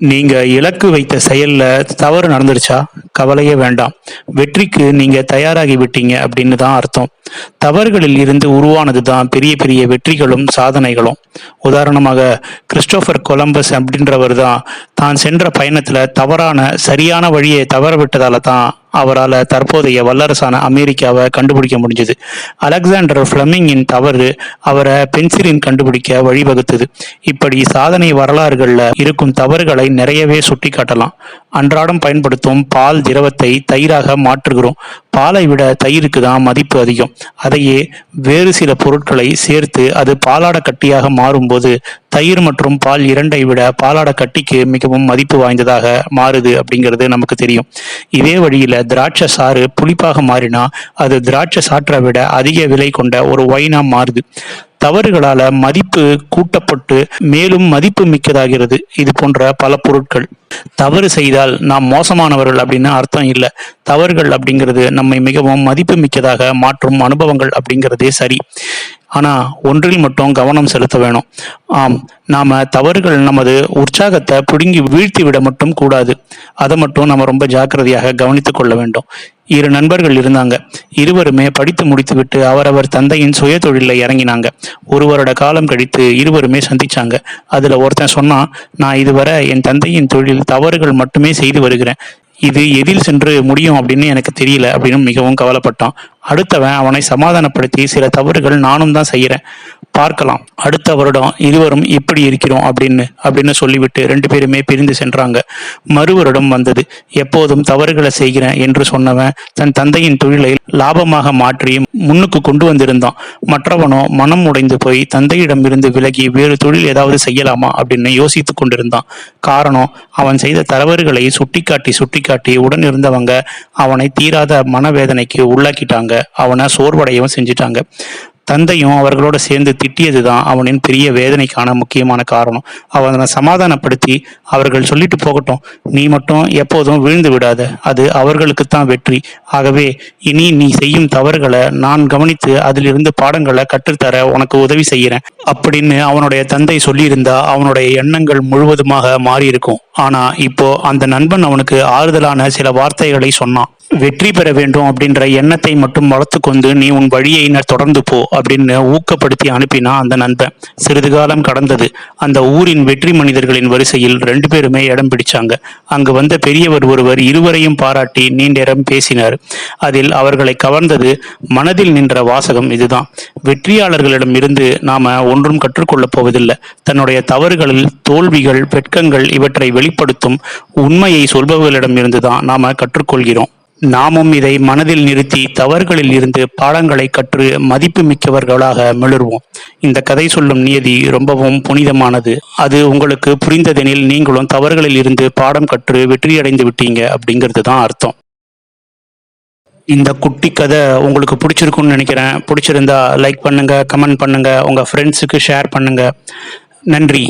நீங்க இலக்கு வைத்த செயல்ல தவறு நடந்துருச்சா? கவலையே வேண்டாம். வெற்றிக்கு நீங்க தயாராகி விட்டீங்க அப்படின்னு தான் அர்த்தம். தவறுகளில் இருந்து உருவானது தான் பெரிய பெரிய வெற்றிகளும் சாதனைகளும். உதாரணமாக கிறிஸ்டோபர் கொலம்பஸ் அப்படின்றவர் தான் தான் சென்ற பயணத்துல தவறான சரியான வழியை தவற விட்டதால தான் அவரால் தற்போதைய வல்லரசான அமெரிக்காவை கண்டுபிடிக்க முடிஞ்சது. அலெக்சாண்டர் ஃப்ளமிங்கின் தவறு அவரை பென்சிலின் கண்டுபிடிக்க வழிவகுத்தது. இப்படி சாதனை வரலாறுகளில் இருக்கும் தவறுகளை நிறையவே சுட்டி காட்டலாம் அன்றாடம் பயன்படுத்தும் பால் திரவத்தை தயிராக மாற்றுகிறோம். பாலை விட தயிருக்கு தான் மதிப்பு அதிகம். அதையே வேறு சில பொருட்களை சேர்த்து அது பாலாட கட்டியாக மாறும்போது தயிர் மற்றும் பால் இரண்டை விட பாலாட கட்டிக்கு மிகவும் மதிப்பு வாய்ந்ததாக மாறுது அப்படிங்கிறது நமக்கு தெரியும். இதே வழியில திராட்சை சாறு புளிப்பாக மாறினா அது திராட்சை சாற்றை விட அதிக விலை கொண்ட ஒரு ஒயினா மாறுது. தவறுகளால மதிப்பு கூட்டப்பட்டு மேலும் மதிப்பு மிக்கதாகிறது. இது போன்ற பல பொருட்கள். தவறு செய்தால் நாம் மோசமானவர்கள் அப்படின்னு அர்த்தம் இல்லை. தவறுகள் அப்படிங்கிறது நம்மை மிகவும் மதிப்பு மிக்கதாக மாற்றும் அனுபவங்கள் அப்படிங்கிறதே சரி. ஆனால் ஒன்றில் மட்டும் கவனம் செலுத்த வேணும். ஆம் நாம் தவறுகள் நமது உற்சாகத்தை பிடுங்கி வீழ்த்தி விட மட்டும் கூடாது. அதை மட்டும் நம்ம ரொம்ப ஜாக்கிரதையாக கவனித்து கொள்ள வேண்டும். இரு நண்பர்கள் இருந்தாங்க. இருவருமே படித்து முடித்துவிட்டு அவரவர் தந்தையின் சுய தொழிலில் இறங்கினாங்க. ஒரு வருட காலம் கழித்து இருவருமே சந்திச்சாங்க. அதில் ஒருத்தன் சொன்னான் நான் இதுவரை என் தந்தையின் தொழில் தவறுகள் மட்டுமே செய்து வருகிறேன். இது எதில் சென்று முடியும் அப்படின்னு எனக்கு தெரியல அப்படின்னு மிகவும் கவலைப்பட்டான். அடுத்தவன் அவனை சமாதானப்படுத்தி சில தவறுகள் நானும் தான் செய்கிறேன். பார்க்கலாம். அடுத்த வருடம் இருவரும் இப்படி இருக்கிறோம் அப்படின்னு அப்படின்னு சொல்லிவிட்டு ரெண்டு பேருமே பிரிந்து சென்றாங்க. மறு வருடம் வந்தது. எப்போதும் தவறுகளை செய்கிறேன் என்று சொன்னவன் தன் தந்தையின் தொழிலை லாபமாக மாற்றி முன்னுக்கு கொண்டு வந்திருந்தான். மற்றவனோ மனம் உடைந்து போய் தந்தையிடமிருந்து விலகி வேறு தொழில் ஏதாவது செய்யலாமா அப்படின்னு யோசித்து கொண்டிருந்தான். காரணம் அவன் செய்த தவறுகளை சுட்டிக்காட்டி சுட்டிக்காட்டி உடன் இருந்தவங்க அவனை தீராத மனவேதனைக்கு உள்ளாக்கிட்டாங்க. அவனை சோர்வடையவும் செஞ்சிட்டாங்க. தந்தையும் அவர்களோட சேர்ந்து திட்டியது தான் அவனின் பெரிய வேதனைக்கான முக்கியமான காரணம். அவனை சமாதானப்படுத்தி அவர்கள் சொல்லிட்டு போகட்டும். நீ மட்டும் எப்போதும் விழுந்து விடாத. அது அவர்களுக்கு தான் வெற்றி. ஆகவே இனி நீ செய்யும் தவறுகளை நான் கவனித்து அதிலிருந்து பாடங்களை கற்றுத்தர உனக்கு உதவி செய்கிறேன். அப்படின்னு அவனுடைய தந்தை சொல்லியிருந்தா அவனுடைய எண்ணங்கள் முழுவதுமாக மாறியிருக்கும். ஆனா இப்போ அந்த நண்பன் அவனுக்கு ஆறுதலான சில வார்த்தைகளை சொன்னான். வெற்றி பெற வேண்டும் அப்படின்ற எண்ணத்தை மட்டும் வளர்த்து கொண்டு நீ உன் வழியை ந- தொடர்ந்து போ அப்படின்னு ஊக்கப்படுத்தி அனுப்பினா அந்த நண்பன். சிறிது காலம் கடந்தது. அந்த ஊரின் வெற்றி மனிதர்களின் வரிசையில் ரெண்டு பேருமே இடம் பிடிச்சாங்க. அங்கு வந்த பெரியவர் ஒருவர் இருவரையும் பாராட்டி நீண்டேரம் பேசினார். அதில் அவர்களை கவர்ந்தது மனதில் நின்ற வாசகம் இதுதான். வெற்றியாளர்களிடம் இருந்து நாம ஒன்றும் கற்றுக்கொள்ளப் போவதில்லை. தன்னுடைய தவறுகளில் தோல்விகள் வெட்கங்கள் இவற்றை வெளிப்படுத்தும் உண்மையை சொல்பவர்களிடம் இருந்துதான் நாம கற்றுக்கொள்கிறோம். நாமும் இதை மனதில் நிறுத்தி தவறுகளில் இருந்து பாடங்களை கற்று மதிப்பு மிக்கவர்களாக மிளர்வோம். இந்த கதை சொல்லும் நியதி ரொம்பவும் புனிதமானது. அது உங்களுக்கு புரிந்ததெனில் நீங்களும் தவறுகளில் இருந்து பாடம் கற்று வெற்றியடைந்து விட்டீங்க அப்படிங்கிறது தான் அர்த்தம். இந்த குட்டி கதை உங்களுக்கு பிடிச்சிருக்குன்னு நினைக்கிறேன். பிடிச்சிருந்தா லைக் பண்ணுங்க கமெண்ட் பண்ணுங்க உங்க ஃப்ரெண்ட்ஸுக்கு ஷேர் பண்ணுங்க. நன்றி.